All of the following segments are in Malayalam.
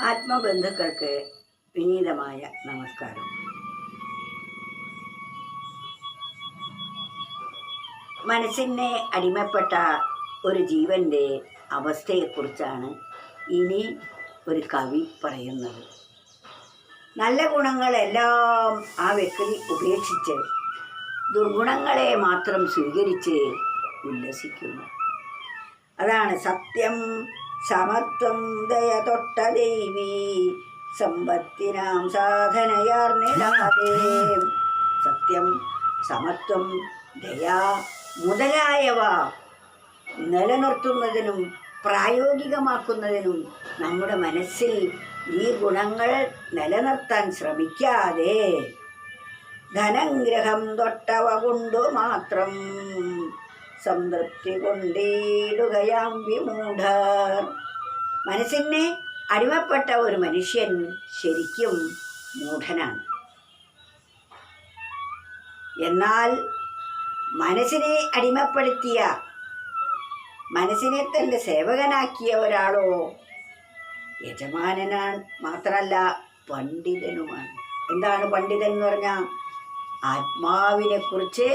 ആത്മബന്ധുക്കൾക്ക് വിനീതമായ നമസ്കാരം. മനസ്സിനെ അടിമപ്പെട്ട ഒരു ജീവന്റെ അവസ്ഥയെക്കുറിച്ചാണ് ഇനി ഒരു കവി പറയുന്നത്. നല്ല ഗുണങ്ങളെല്ലാം ആ വ്യക്തി ഉപേക്ഷിച്ച് ദുർഗുണങ്ങളെ മാത്രം സ്വീകരിച്ച് ഉല്ലസിക്കുന്നു. അതാണ് സത്യം സമത്വം ദയ തൊട്ട ദേവി സമ്പത്തിനാം സാധനയാർന്നിടാതെ. സത്യം സമത്വം ദയ മുതലായവ നിലനിർത്തുന്നതിനും പ്രായോഗികമാക്കുന്നതിനും നമ്മുടെ മനസ്സിൽ ഈ ഗുണങ്ങൾ നിലനിർത്താൻ ശ്രമിക്കാതെ ധനഗ്രഹം തൊട്ടവ കൊണ്ടു മാത്രം സംതൃപ്തി കൊണ്ടിടുകയാം വിമൂഢർ. മനസ്സിനെ അടിമപ്പെട്ട ഒരു മനുഷ്യൻ ശരിക്കും മൂഢനാണ്. എന്നാൽ മനസ്സിനെ അടിമപ്പെടുത്തിയ മനസ്സിനെ തന്റെ സേവകനാക്കിയ ഒരാളോ യജമാനനാണ് മാത്രമല്ല പണ്ഡിതനുമാണ്. എന്താണ് പണ്ഡിതൻ എന്ന് പറഞ്ഞാൽ ആത്മാവിനെക്കുറിച്ച്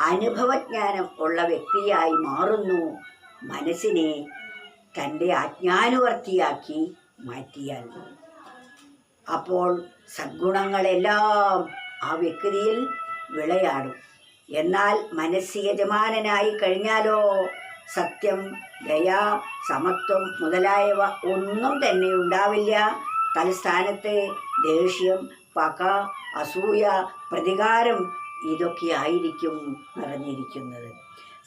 അനുഭവജ്ഞാനം ഉള്ള വ്യക്തിയായി മാറുന്നു. മനസ്സിനെ തന്റെ അജ്ഞാനുവർത്തിയാക്കി മാറ്റിയാൽ. അപ്പോൾ സദ്ഗുണങ്ങളെല്ലാം ആ വ്യക്തിയിൽ വിളയാടും. എന്നാൽ മനസ്സ് യജമാനനായി കഴിഞ്ഞാലോ സത്യം ദയ സമത്വം മുതലായവ ഒന്നും തന്നെ ഉണ്ടാവില്ല. തലസ്ഥാനത്തെ ദേഷ്യം പക അസൂയ പ്രതികാരം ഇതൊക്കെയായിരിക്കും നിറഞ്ഞിരിക്കുന്നത്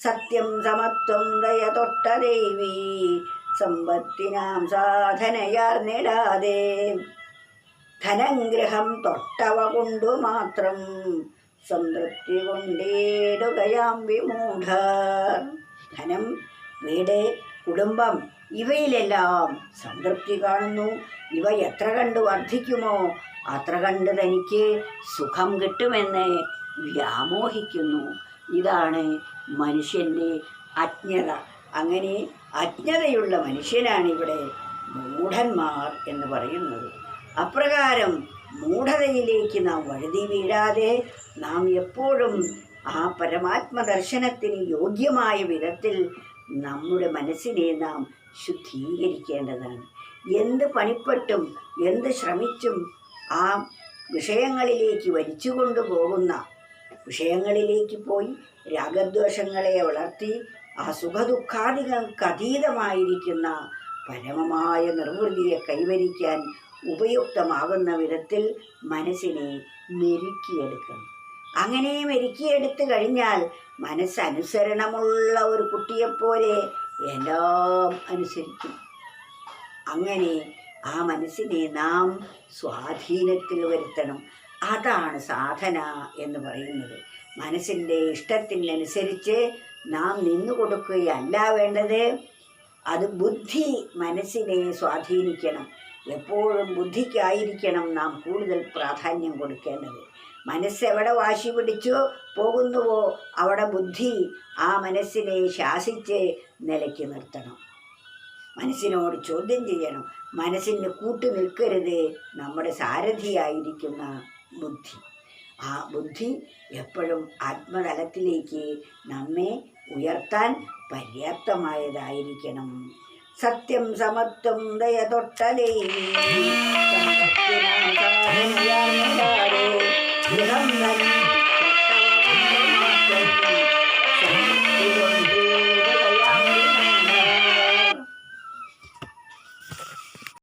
സത്യം സമത്വം ദയ തൊട്ട ദേവി സമ്പത്തിനാം സാധനയാർന്നിടാതെ ധനഗ്രഹം തൊട്ടവ കൊണ്ടു മാത്രം സംതൃപ്തി കൊണ്ടേടുകയാം വിമൂഢ ധനം വീട് കുടുംബം ഇവയിലെല്ലാം സംതൃപ്തി കാണുന്നു. ഇവ എത്ര കണ്ട് വർദ്ധിക്കുമോ? അത്ര കണ്ട് തനിക്ക് സുഖം കിട്ടുമെന്ന് വ്യാമോഹിക്കുന്നു. ഇതാണ് മനുഷ്യന്റെ അജ്ഞത. അങ്ങനെ അജ്ഞതയുള്ള മനുഷ്യനാണ് ഇവിടെ മൂഢന്മാർ എന്ന് പറയുന്നത്. അപ്രകാരം മൂഢതയിലേക്ക് നാം വഴുതി വീഴാതെ നാം എപ്പോഴും ആ പരമാത്മ ദർശനത്തിന് യോഗ്യമായ വിധത്തിൽ നമ്മുടെ മനസ്സിനെ നാം ശുദ്ധീകരിക്കേണ്ടതാണ്. എന്ത് പണിപ്പെട്ടും എന്ത് ശ്രമിച്ചും ആ വിഷയങ്ങളിലേക്ക് വലിച്ചു കൊണ്ടുപോകുന്ന വിഷയങ്ങളിലേക്ക് പോയി രാഗദ്വേഷങ്ങളെ വളർത്തി ആ സുഖദുഃഖാദികൾക്ക് അതീതമായിരിക്കുന്ന പരമമായ നിർവൃതിയെ കൈവരിക്കാൻ ഉപയുക്തമാകുന്ന വിധത്തിൽ മനസ്സിനെ മെരുക്കിയെടുക്കണം അങ്ങനെ മെരുക്കിയെടുത്തു കഴിഞ്ഞാൽ മനസ്സനുസരണമുള്ള ഒരു കുട്ടിയെപ്പോലെ എല്ലാം അനുസരിക്കും. അങ്ങനെ ആ മനസ്സിനെ നാം സ്വാധീനത്തിൽ വരുത്തണം. അതാണ് സാധന എന്ന് പറയുന്നത്. മനസ്സിന്റെ ഇഷ്ടത്തിനനുസരിച്ച് നാം നിന്നു കൊടുക്കുകയല്ല വേണ്ടത്. അത് ബുദ്ധി മനസ്സിനെ സ്വാധീനിക്കണം. എപ്പോഴും ബുദ്ധിക്കായിരിക്കണം നാം കൂടുതൽ പ്രാധാന്യം കൊടുക്കേണ്ടത്. മനസ്സെവിടെ വാശി പിടിച്ചോ പോകുന്നുവോ അവിടെ ബുദ്ധി ആ മനസ്സിനെ ശാസിച്ച് നിലയ്ക്ക് നിർത്തണം. മനസ്സിനോട് ചോദ്യം ചെയ്യണം. മനസ്സിന് കൂട്ടു നിൽക്കരുത്. നമ്മുടെ സാരഥിയായിരിക്കുന്ന ബുദ്ധി. ആ ബുദ്ധി എപ്പോഴും ആത്മതലത്തിലേക്ക് നമ്മെ ഉയർത്താൻ പര്യാപ്തമായതായിരിക്കണം. സത്യം സമത്വം ദയ തൊട്ടലേ. ഗുണം